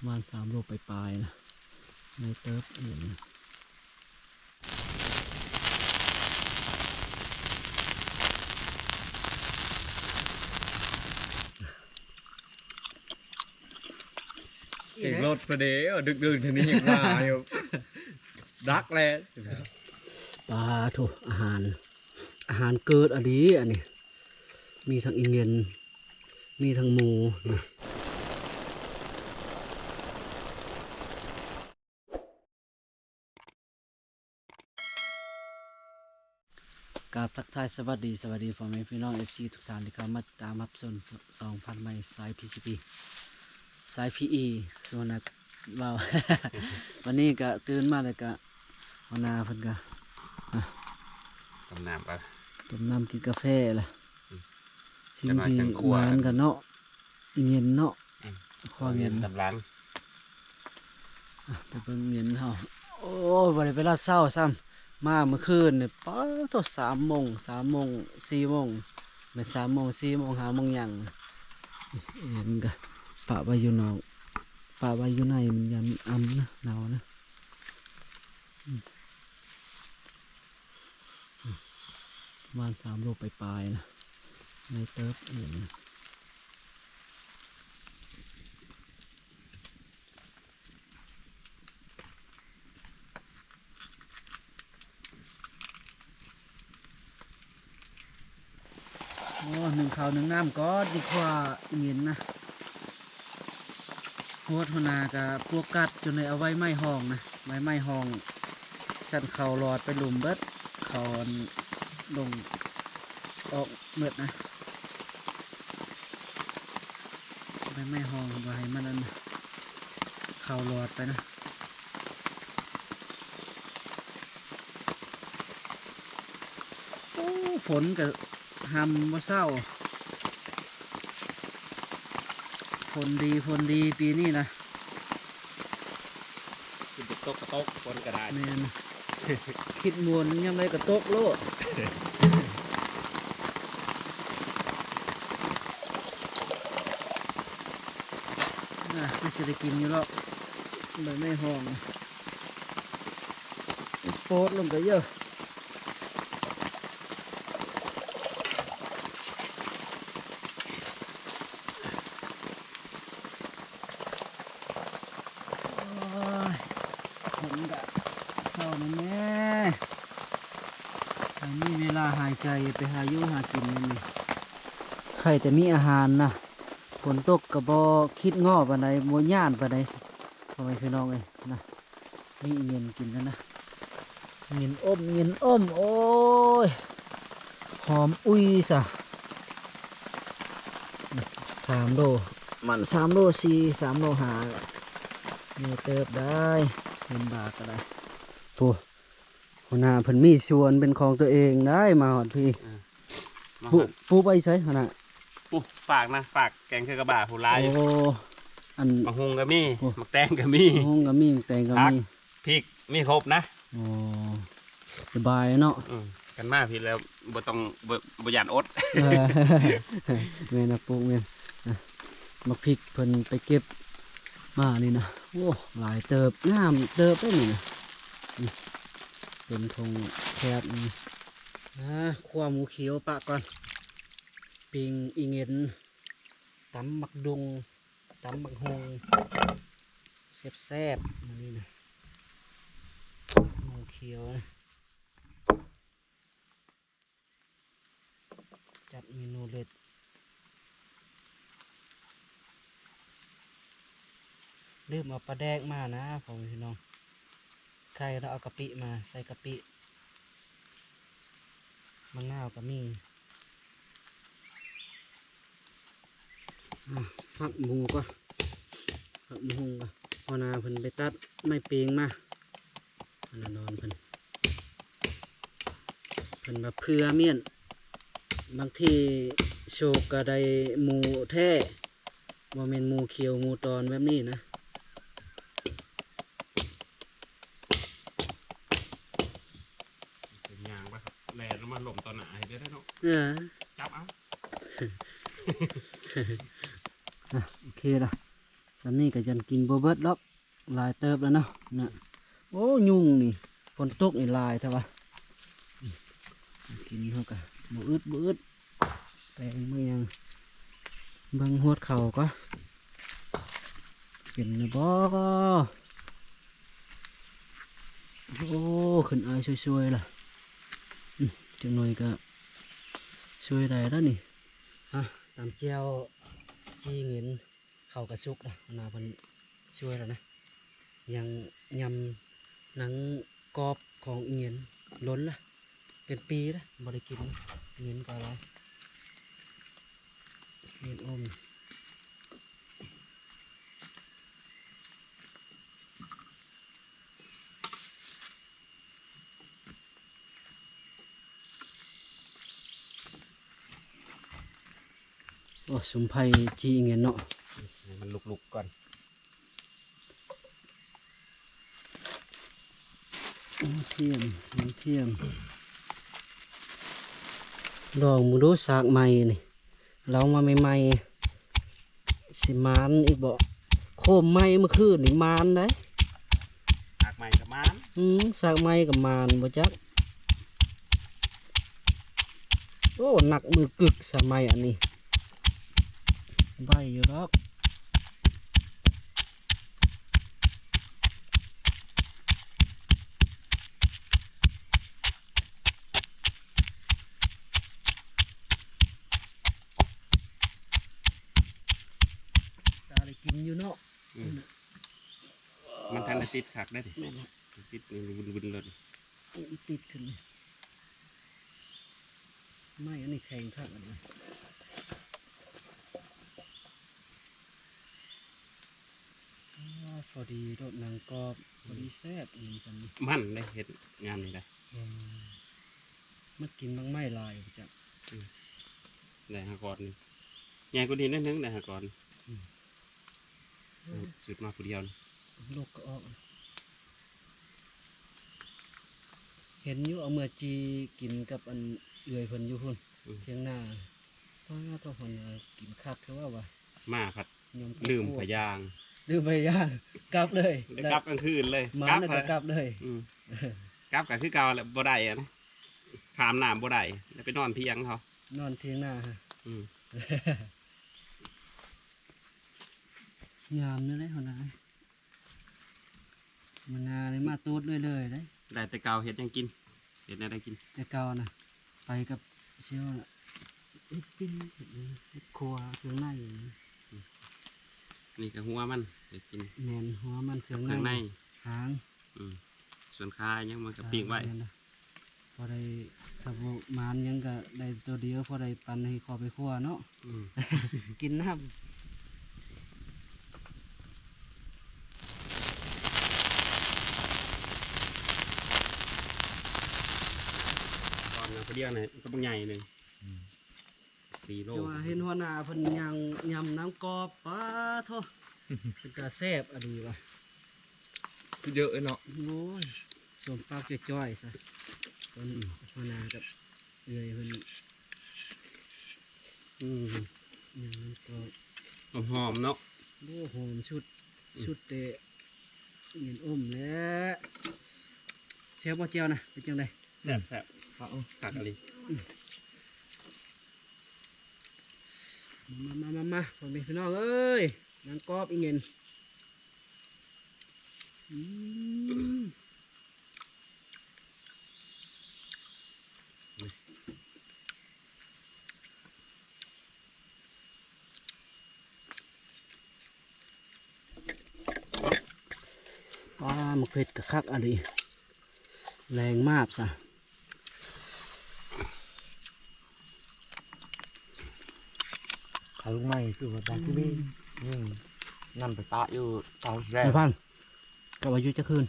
ประมาณสามโลไปปลายๆนะในเติร์ฟเห็นเก่งรถพอดีเอาดึกดื่นทีนี้ยังมาอยู่ดักเลยปลาถูกอาหาร อาหารเกิดอันนี้อันนี้ มีทั้งอินเงินมีทั้งหมูนี่กราบ ทักทายสวัสดีสวัสดีพ่อแม่พี่น้องเอฟซีทุกท่านที่เข้ามาตามรับชมสองพันไม้สายพีซีพีสายพีอีคือวันนักเบาวันนี้ก็ตื่นมาเลยก็วันนาเพิ่นก็ตำน้ำปะต้มน้ำกินกาแฟล่ะอืมสิ่งที่จะมาจังคั่วหวานกันเนาะอีเย็นเนาะอืมความเย็นตำล้างไปเบิ่งเย็นเฮาโอ้ยบ่ได้ไปลาดเช้าซ้ำ มาเมื่อคืนเนี่ยป้าโตสามโมงสามโมงสี่โมงไม่สามโมงสี่โมงห้าโมงยังเย็นกะปะไว้อยู่นอกปะไว้อยู่ในมันยันอำนะหนาวนะประมาณสามโลไปปลายๆนะในเติร์ฟเห็น โอ้หนึ่งข้าวหนึ่งน้ำก็ดีกว่าเงินนะโคตรนากับพวกกัดจนเลยเอาไว้ไม้ห้องนะไว้ไม้ห้อง สั่นเข่าหลอดไปหลุมเบิดเขาลงออกเบิดนะไว้ไม้ห้องไว้มันนั่นเข่าหลอดไปนะโอ้ฝนกับ หำว่าเศร้าฝนดีฝนดีปีนี้นะคือจะตกกระตกคนกระดาษแมนคิดมวนยังไงก็ตกโลดน่ะไม่ใช่ได้กินอยู่หรอกเลยไม่ห้องโปดลงก็เยอะโอ้ยผมกะเศร้าแน่แน่อันนี้เวลาหาย ใจไปหาอยุหากินนี่นี่ใครแต่มีอาหารนะฝนตกกระบอคิดง้อปานใดโมย่านปานใดพ่อแม่พี่น้องเอ้ยนะมีเงินกินกันนะเงินอมเงินอมโอ้ยหอมอุ้ยสะนี่สามโลมันสามโลสี่สามโลหาเนี่ยเติบได้เงินบาทก็ได้โอ้ หัวหน้าเพิ่นมีสวนเป็นของตัวเองได้มาหอดพี่มาปูหันปูไปใช้หัวหน้าปุ๊ฝากนะฝากแกงคือกระบะผู้ร้ายโอ้อันมะฮุงก็มีโอ้มะแตงก็มีห้องก็มีแตงก็พักมีพริกมีครบนะโอ้สบายเนาะอืมกันมาพี่แล้วบ่ต้องบ่บ่หยานอดเออแม่นะปลูกแม่นอะมาพริกเพิ่นไปเก็บมานี่นะโอ้หลายเติบงามเติบได้นี่นะนี่ เป็นทงแคบนี่อ่าขั้วหมูเขียวปะก่อน ปิงอีเงินตำบักดงตำบักฮงแซ่บมานี่นะหมูเขียวนะจัดเมนูเล็ดลืมเอาปลาแดกมานะผมพี่น้อง ใครเราเอากะปิมาใส่กะปิมะนาวก็มีฟักหมูก็ฟักหมูก็พอนาเพิ่นไปตัดไม่เปียงมาอันนั้นนอนเพิ่นเพิ่นมาเพื่อเมียน บางทีโชกก็ไดหมูแท้บ่แม่นหมูเขียวหมูตอนแบบนี้นะ เป็นยางไปครับแลนลงมาหล่มตอนหนาให้ได้เนาะ เออ จับเอาอะโอเคละสำนี่ก็จันกินบ่เบิดล็อกหลายเติบแล้วเนาะน่ะโอ้ยุงนี่ฝนตกนี่หลายแต่ว่ากินเท่ากันบ่อึดบ่อึดแปลงเมืองเบิ่งหวดเข่าก็เป็นนะบ่โอ้ขึ้นอายช่วยๆล่ะอืมจังหน่อยก็ ช่วยได้แล้วนี่ฮะตามเจียวจีเงินเข้ากระซุกนะนาเพันช่วยแล้วนะ ยังยำหนังกรอบของเงินล้นละเป็นปีละบริกินเงินก็อะไรเงินอม โอ้สมไพรจีอีเงินเนาะให้มันลุกๆก่อนน้ำเทียมน้ำเทียมลองมูดูสากใหม่นี่เรามาใหม่ๆสิมานอีกบ่โคมไหม้เมื่อคืนนี่มานได้หากใหม่กับมันอืมสากไหม้กับมานบ่จักโอ้หนักมือกึกสากไหม้อันนี้ ใบอยู่ดอกตาได้กินอยู่เนาะอืมมันทันได้ติดขักได้ดิแม่นละติดนี่บุนๆเลยมันติดขึ้นเลยไม่อันนี้แข็งข้างอันนี้อ้าว พอดีรถหนังกรอบพอดีแซ่บอีกกันนี่มันได้เห็ดงานนี่ได้มันกินมังไม่ลายบ่จ้ะได้หากรนี่ใหญ่กว่านี้นิดนึงได้หากรสุดมาผู้เดียวนี่ลูกก็ออก เห็นอยู่เอาเมื่อจีกินกับอันเอื่อยเพิ่นอยู่พุ่นเทียงหน้าว่าต้องคนเอากินคักคือว่าว่ามาผัดยำลืมพพยาง ลืมไปย่างกลับเลยได้กลับกลางคืนเลยหมาลับน่ะเลก็ยกลับเลยอืมกลับกับคือเก่าแหละบ่ได้อะนะขามน้ำบ่ได้แล้วไปนอนเที่ยงเขา นอนเทียงหน้าฮะอืม ยามนี่เลยคนนะมันนาเลยมาตูดเลยเลยๆเลยได้แต่เก่าเห็ดหยังกินเห็ดอะไรกินแต่เก่านะไปกับเชี่ยวน่ะเฮ็ดปิ้งเฮ็ดนี่เฮ็ดครัวเครื่องใน นี่ก็หัวมัน เห็ดกินแมนหัวมันเครื่องเครื่องในในหางอืมส่วนคายังมันก็ปิ้งไว้แม่นนะพอได้ถ้าบ่มานยังก็ได้ตัวเดียวพอได้ปันให้คอไปครัวเนาะ อืมกินน้ตอนนั้นผู้เดียวเนี่ยก็บางใหญ่หนึ่งสี่โลำจะว่าเห็นหัวหน้าเพิ่นยังยำน้ำกรอบป้าโท เป็นตาแซ่บอะดีว่ะคือเยอะเนาะโอ้ยสมปากจะจ้อยๆซะต้นหัวหน้ากับเอื่อยเพิ่นอืมยำน้ำกรอบหอมๆเนาะโอ้หอมชุดชุดเตะเงินอมแล้วเชฟบ่เจียวนะเป็นจังไดแซ่บแซ่บขาดอะไรมามามามาพ่อแม่พี่น้องเอ้ย นางกอบอีเงินอ้ามาเผ็ดกระคักอะไรแรงมากซะขาลุงใหม่คือว่าบางที่นี่ อืมนำไปปะอยู่ตอนแรกไอ้พันกับอายุจะคืน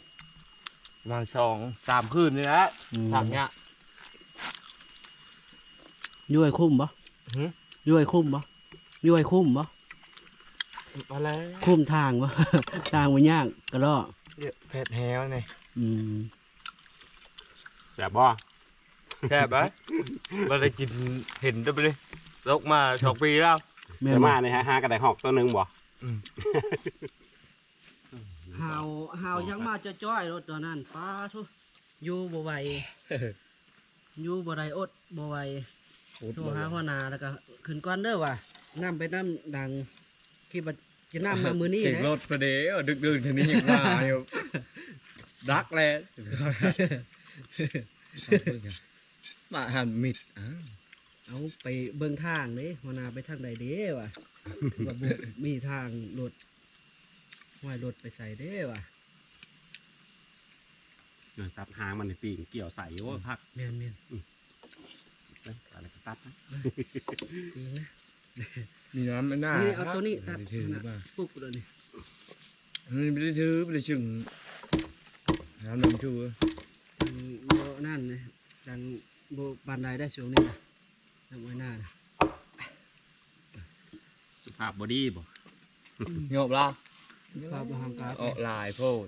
ประมาณสองสามคืนนี่แหละอืมสามเนี้ย ย้วยคุ้มปะหือย้วยคุ้มปะย้วยคุ้มปะอะไรคุ้มทางปะ ทางมันยากกระรอกเดี๋ยวเผ็ดแฮวนี่อืมแซ่บบ่แซ่บไหมเราได้กินเห็นได้ไปเลยลกมาสองปีแล้ว แม่จะนมาบ่เนี่ยฮะหากระไดหอกตัวหนึ่งบ่หาวหาวยังมาจะจ้อยรถตัวนั้นป้าทุอยู่บ่ไหวอยู่บ่ได้อดบ่ไหวโทรหาหัวหน้าแล้วก็ขึ้นก่อนเด้อว่ะน้ำไปน้ำดังคิดว่าจะน้ำมามื้อนี้เก่งนะรถประเดี๋ยวดึกดื่นทีนี้ยังมาอยู่ดักแหล้วมาหันมิดอ้าว เอาไปเบิ่งทางเด้หัวหน้าไปทางใดเด้ว่ะว่าบ่มีทางรถห้อยรถไปใส่เด้ว่ะเออตัดหางมันในปีงเกี่ยวใส่โอ้พักแม่นแม่นเอ้ยอะไรก็ตัดนะจริงนะมีน้ำไม่น่านี่เอาตัวนี้ตัดไม่ได้ถือนะป่ะปุ๊บเลยนี่ไม่ได้ถือไม่ได้ชึงน้ำน้ำชูดังโบนั่นนะดังโบปานใดได้ช่วงนี้นะ ดังไว้หน้านะสุภาพบอดี้บ่โยบละภาพห่างกายออกลายโพด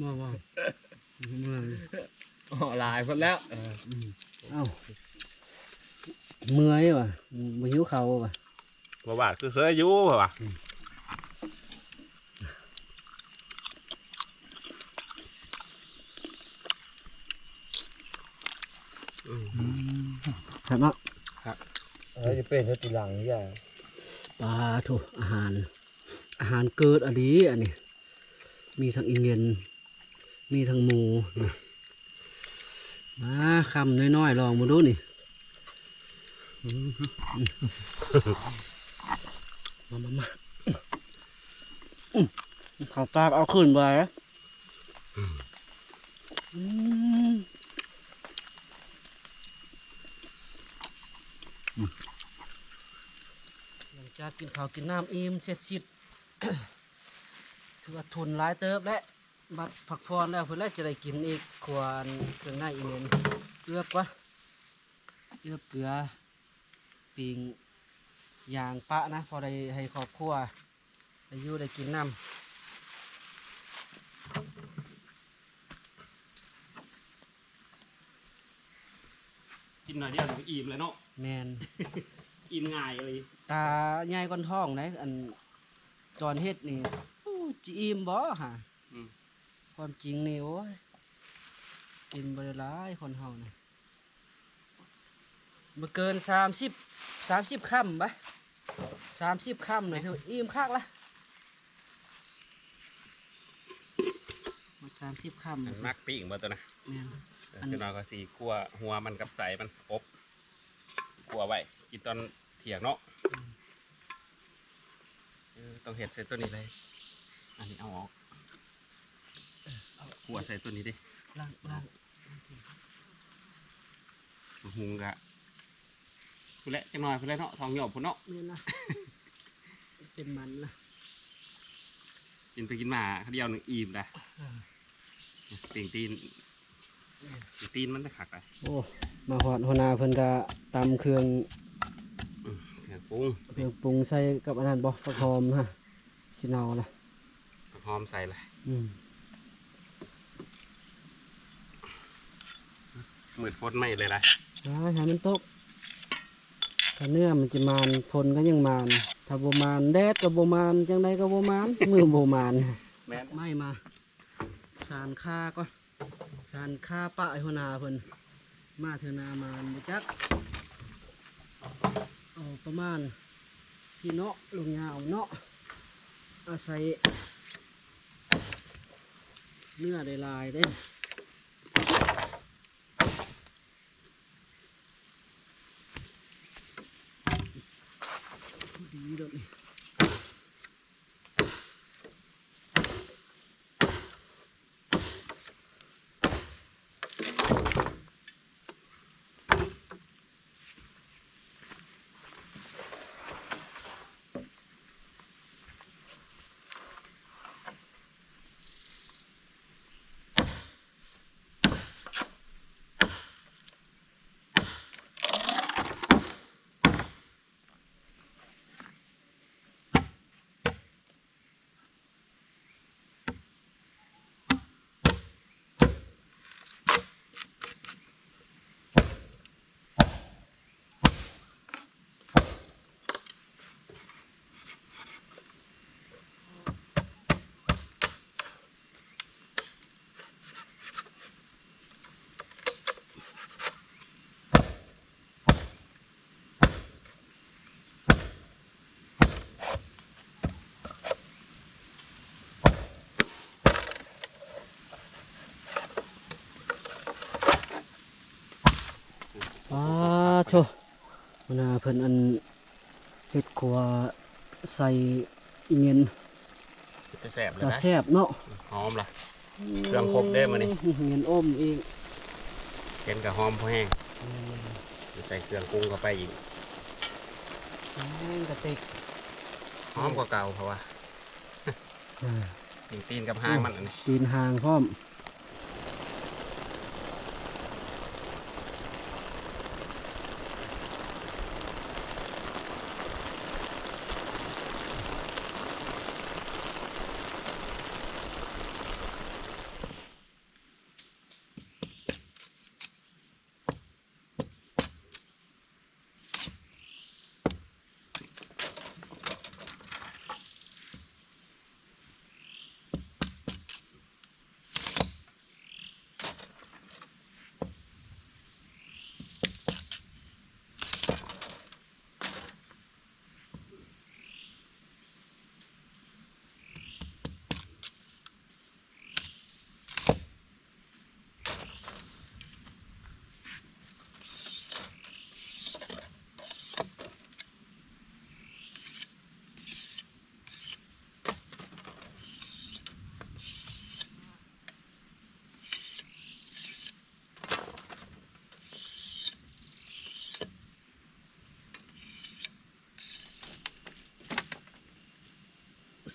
มอว่าเมื่อยออกลายพดแล้วเออเอ้าเมื่อยว่ะบ่หิวเขาวว่ะบ่ว่าคือเคยอยู่บ่ว่า ครับเนาะเออจะเป็นตีหลังนี่ใหญ่ปลาถูอาหาร อาหารเกิดอันนี้อันนี้ มีทั้งอินเงินมีทั้งหมูนี่มาคำน้อยๆลองมาดูนี่อืมมามามาอืมข้าวตากเอาขึ้นไปอะอืม หลังจากกินข้าวกินน้ำอิ่มเสร็จสิบถือว่าทุนหลายเติบและบัดผักฟอนแล้วเพื่อนแรกจะได้กินอีกควรเครื่องในอีกเน้นเลือกวะเลือกเกลือปิงยางปะนะ พอได้ให้ครอบครัวได้อยู่ได้กินน้ำ กินหน่อยเดียวก็อิ่มเลยเนาะำแมนกินง่ายเลยตาใหญ่ก้อนท้องนะอันตอนเฮ็ดนี่อู้จิอิ่มบ่ฮะอืมความจริงนี่โอ้ยกินบริหลายคนเฮานะมาเกินสามสิบสามสิบค่ำปะสามสิบค่ำหน่อยเถอะอิ่มคักละมาสามสิบค่ำมันะนมักปิ้งบ่ตัวนะ แม่นอันคือน้อยก็สีคั่วหัวมันกับใสมันอบคั่วไว้กินตอนเที่ยงเนาะเออต้องเห็ดใส่ตัวนี้เลย อันนี้เอาออกเอาคั่วใส่ตัวนี้ดิล่างล่างหุงกะพุ่นแหละจังหน่อยพุ่นแหละเนาะทองหยอบพุ่นเนาะแม่นนะเป็นมันละกินไปกินมาเดียวหนึงอิ่มเลยเปลี่ยงตีนเปลี่ยง ตีนมันจะขักเลยโอ้มาหอดหัวหนาเพิ่นก็ตำเครื่องเครื่องปรุงเครื่องปรุงใส่กับอันนั้นบ่ผักหอมฮะสิเนาละหอมใส่เลยอืมมืดฝนไม่เลยนะอ่าให้มันตกถ้าเนื้อมันจะมานพลก็ยังมานถ้าบ่มานแดดก็บ่มานจังไดก็บ่มานมือบ่มานแม่นไม่มา สารคาก่อน สารคาปะไอหัวนาเพิ่นมาเถอนามานบ่จักเอาประมาณพี่เนาะลงยาวเนาะอาศัยเนื้อได้ลายเด้ โชมันน่าเพิ่นอันเฮ็ดครัวใส่อีเงินจะแสบเลยตานะแซ่บเนาะหอมล่ะ เครื่องครบเด้อมื้อนี้ เงินอ้อมเองเห็นกับหอมพอแห้งจะใส่เครื่องปรุงเข้าไปอีกแม่งกระติกหอมกว่าเก่าเพราะว่าอ่าตีนตีนกับหางมันอันนี้ตีนหางพร้อม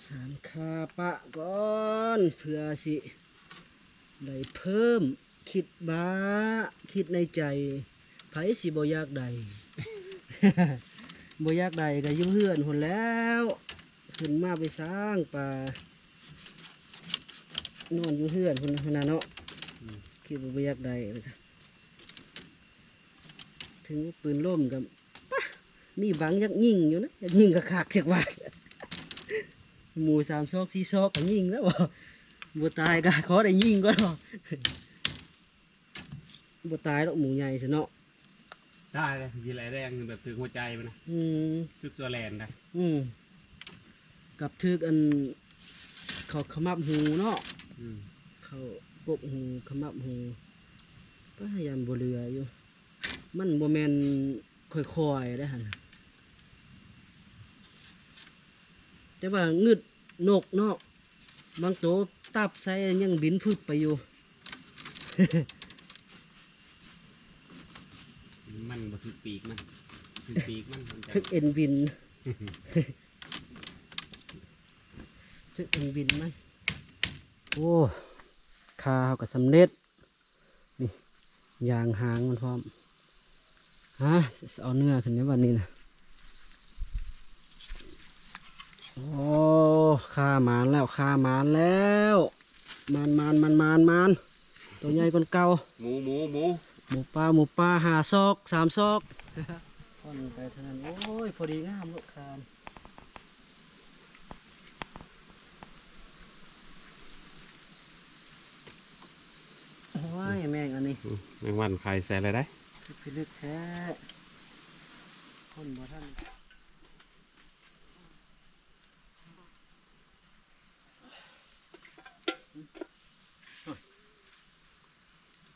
สารคา ปะก่อนเพื่อสิได้เพิ่มคิดบ้าคิดในใจไผสิบ่อยากใดบ่อยากใดก็ยู่เฮือนหนแล้ว ขึ้นมาไปสร้างป่านอนอยู่เฮือนหุ่นนะเนาะคิดว่าบ่อยากใดเลยค่ะถึงปืนล่มกับมีบางอยักยิ่งอยู่นะยักยิงกับขากจากว่า หมูสามซอกสี่ซอกก็ยิงแล้วบ่บ่ตายก็ขอได้ยิงก็หรอกบ่ตายหรอกหมูใหญ่ซะเนาะได้เลยยีไรแดงแบบถึงหัวใจมันนะอืมชุดสวแลนด์นะอืมกับทึกอันเขาขมับหูเนาะอืมเขาปกหูขมับหูก็พยายามบ่เรืออยู่ มันบ่แม่นค่อยๆได้หั่นน่ะ แต่ว่างึดนกเนาะบางตัวตับใส่ยังบินพึบไปอยู่ มันบ่ถึกปีกมันถึกปีกมันมันจะทึกเอ็นบิน ทึกเอ็นบินไหมโอ้ข้าวกับสำเร็จ นี่ยางหางมันพร้อมฮะสิเอาเนื้อขึ้นในวันนี้นะ โอ้ข้ามานแล้วข้ามานแล้วมานมานมานมานมานตัวใหญ่คนเก่าหมูหมูหมูหมูปลาหมูปลาหาซอกสามซอกพ่อนไปเท่านั้นโอ้ยพอดีงามลูกคามโอ้ยแม่งอันนี้อืมแมงวันใครใส่อะไรได้คือพิลึกแท้คนบ่ท่าน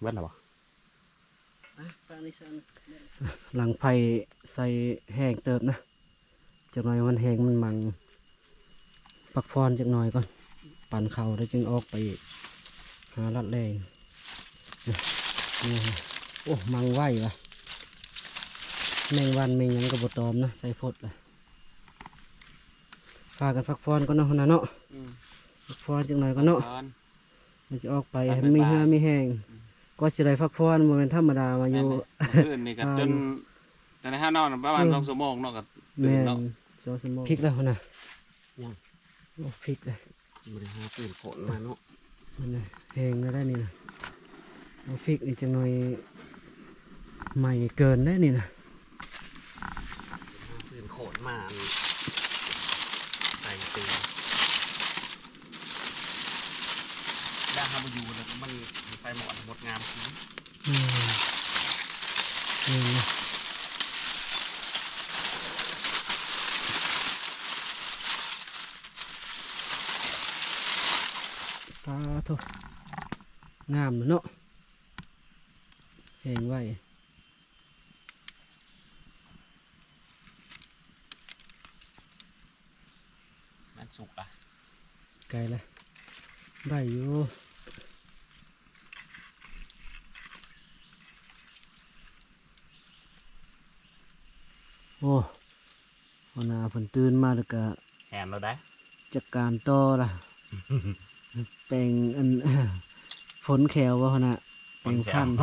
เบิดหรอวะอะปลานิสันหลังไผ่ใส่แห้งเติบนะจักหน่อยมันแห้งมันมังปักฟอนจักหน่อยก่อน ปั่นเข่าแล้วจึงออกไปหาลัดแรงนี่นี่ฮะโอ้มังไหววะแมงวันแมงหยังกระบตอมนะใส่ฟดเลยพากันพักฟอนก็เนาะนะเนาะพักฟอนจักหน่อยก็เนาะมันจะออกไปตัดให้ไปมีปลายเหือมีแห้ง ก็สิได้พักฟอนมันเป็นธรรมดามาอยู่ อื่นนี่ก็จนแต่ในห้านอนประมาณอืม สองชั่วโมงเนาะก็แม่ตื่นนเนาะสองสมองพริกแล้วนะยัง โอ้พริกเลยบริหารตื่นโขนมาเนาะมันนะแห้งแล้วได้นี่นะเอาพริกนี่จังหน่อยใหม่เกินได้นี่นะตื่นโขนมาใส่ một ngàn ừ. Ừ. ta thôi. Ngàm nữa nọ hình vậy. มันสุกอ่ะไกลเลยได้อยู่ โอ้หัวหน้าเพิ่นตื่นมาแล้วก็แหนเราได้จัดการต่อล่ะ แปลงอัน ฝนแขวว่าหัวหน้าแปลงพันธุ์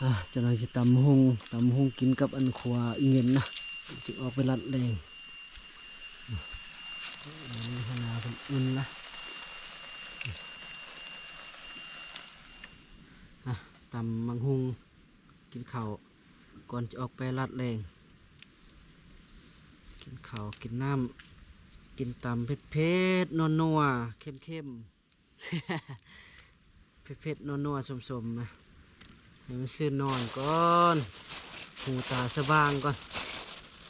อะจะหน่อยสิตำหุงตำหุงกินกับอันขวาอีเย็นนะจึงออกไปรัดแรงอันนี้หัวหน้าเพิ่นอุ่นละอะตำมังหุงกินข้าว ก่อนจะออกไปรัดแรงกินข้าวกินน้ำกินตำเผ็ดเผ็ดนัวนัวเข้มเข้มเผ็ดเผ็ดนัวนัวสมสมนะให้มันซื่อนอนก่อนหูตาสว่างก่อน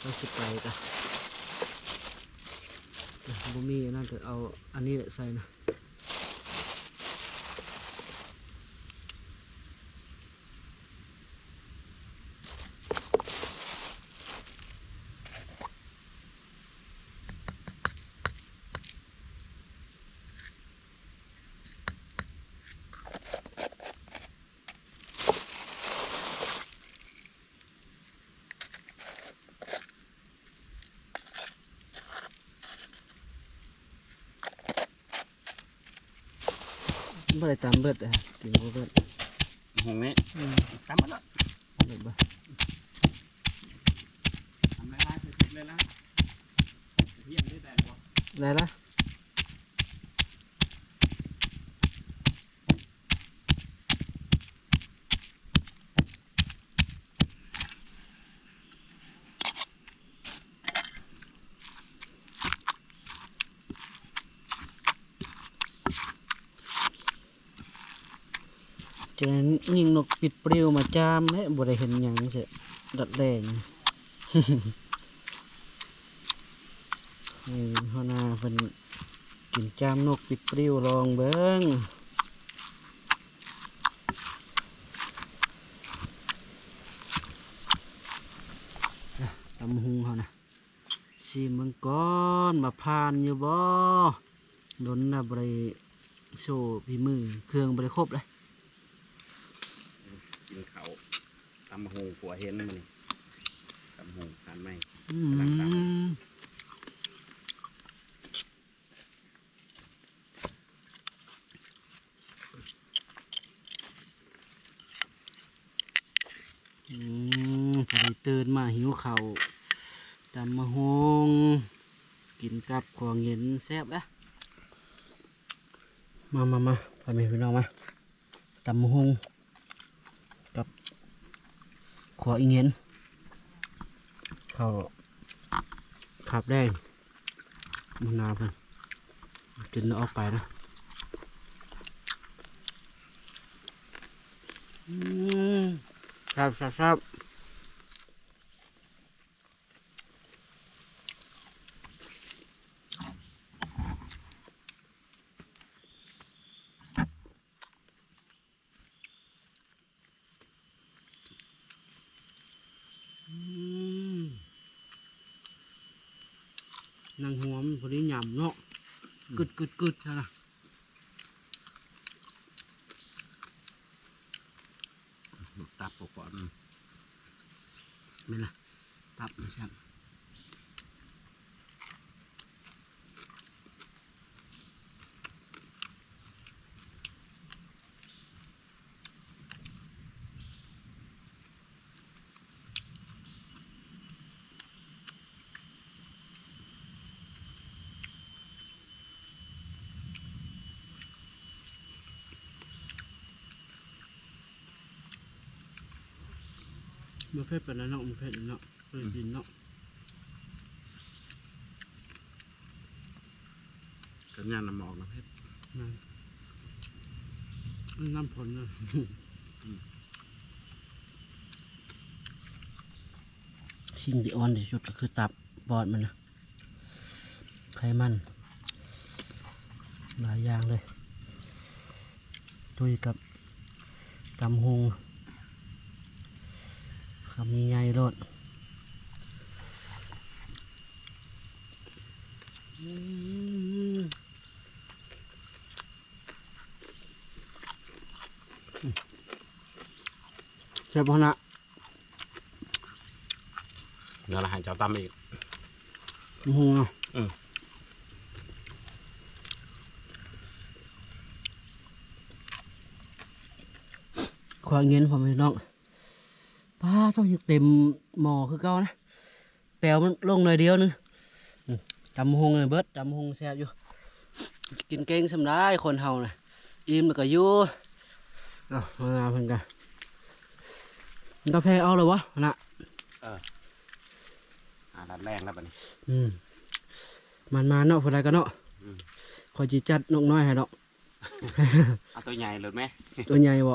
เราสิไปกันบ่มีอันนั่นก็เอาอันนี้แหละใส่นะ บ่ได้ตามเบิดเลยกินบ่เบิดหงนี้อืมตามมาแล้วเบิดบ่ทำไรล่ะเผ็ดเลยล่ะเพี้ยนได้แต่บ่ได้ละ จะ ยิงนกปิดเปลวมาจามและบ่ได้เห็นหยังเสะดัดแดงนี่หัวหน้าเพิ่นกินจามนกปิดเปลวลองเบิ่งตำหุงเขานะสีมังกรมาพานอยู่บ่ดนนะบ่ได้โชว์ฝีมือเครื่องบ่ได้ครบเลย กินเขาวตำหงผัวเห็นมันนี่ตำหงทานไหมอืกำลังตมอืมพอดีตื่นมาหิวเขาวตำมะฮงกินกับของเย็นแซ่บแล้วมามามาไปมีพี่น้องมาตำมะฮงกับ ขวอีเงินเข้าขับแดงมะนาวเพิ่นจนเออกไปนะอืมครับครับครับ อืมนางหัวมันพอดีหยำเนาะกึดกึดกึดใช่ไหม ตับปกปอน ไม่นล่ะตับไม่ใช่ มาเพ็ดเป็นแล้วเนาะมาเพ็ดเนาะเพ็ดดินเนาะก็งานน้ำหมอกนะเพชรนั่นมันน้ำผลเลยสิ่งที่อ่อนที่สุดก็คือตับบอดมันนะไขมันหลายอย่างเลยตุยกับตำหง คำใหญ่ๆรดอืมใช่ปะนะเนื้อละหายเจ้าตำอีกโอ้โหเออควายเงินผมพี่น้อง ป้าต้องยังเต็มหม้อคือเก่านะแปลวมันลงหน่อยเดียวนึงอืมตำหงเลยเบิดตำหงแซ่บอยู่ กินเก่งสำได้คนเฮาน่ะอิ่มแล้วก็อยู่เอ้ามางานเพิ่นกันกาแฟเอาเลยวะนะอ่าดัดแรงแล้วบัดนี้อืมมันมาเนาะพอได้กันเนาะอืมคอยจีจัดนกน้อยให้ดอกเอาตัวใหญ่เลยไหมตัวใหญ่บ่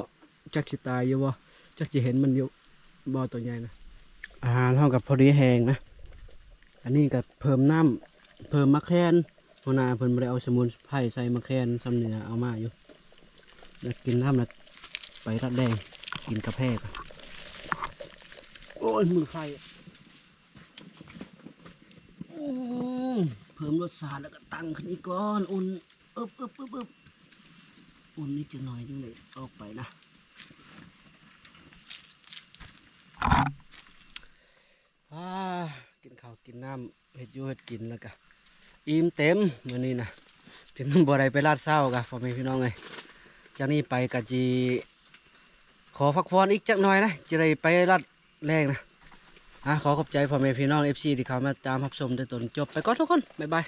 จักสิตายอยู่บ่จักสิเห็นมันอยู่ บ่ตัวใหญ่นะอาหารเท่ากับพอดีแหงนะ อันนี้ก็เพิ่มน้ำเพิ่มมะแคนหัวหน้าเพิ่นบ่ได้เอาสมุนไพรใส่มะแคนซำเหนือเอามาอยู่แล้วกินน้ำแล้วไปรัดแดงกินกาแฟกันโอ้ยมือไฟอืมเพิ่มรสชาติแล้วก็ตั้งขึ้นอีกก่อน อุ่นอึบอึบอึบอึบอุ่นนิดจะหน่อยนึงเลยออกไปนะ อ่ากินข้าวกินน้ำเห็ดยูเห็ดกินแล้วก็อิ่มเต็มมื้อนี้นะถึงบ่ได้ไปลาดเศร้ากะพ่อแม่พี่น้องเลยจากนี้ไปกะจีขอพักผ่อนอีกจักหน่อยนะจะได้ไปลาดแรงนะอะขอขอบใจพ่อแม่พี่น้องเอฟซีที่เข้ามาตามรับชมได้ตนจบไปก่อนทุกคนบ๊ายบาย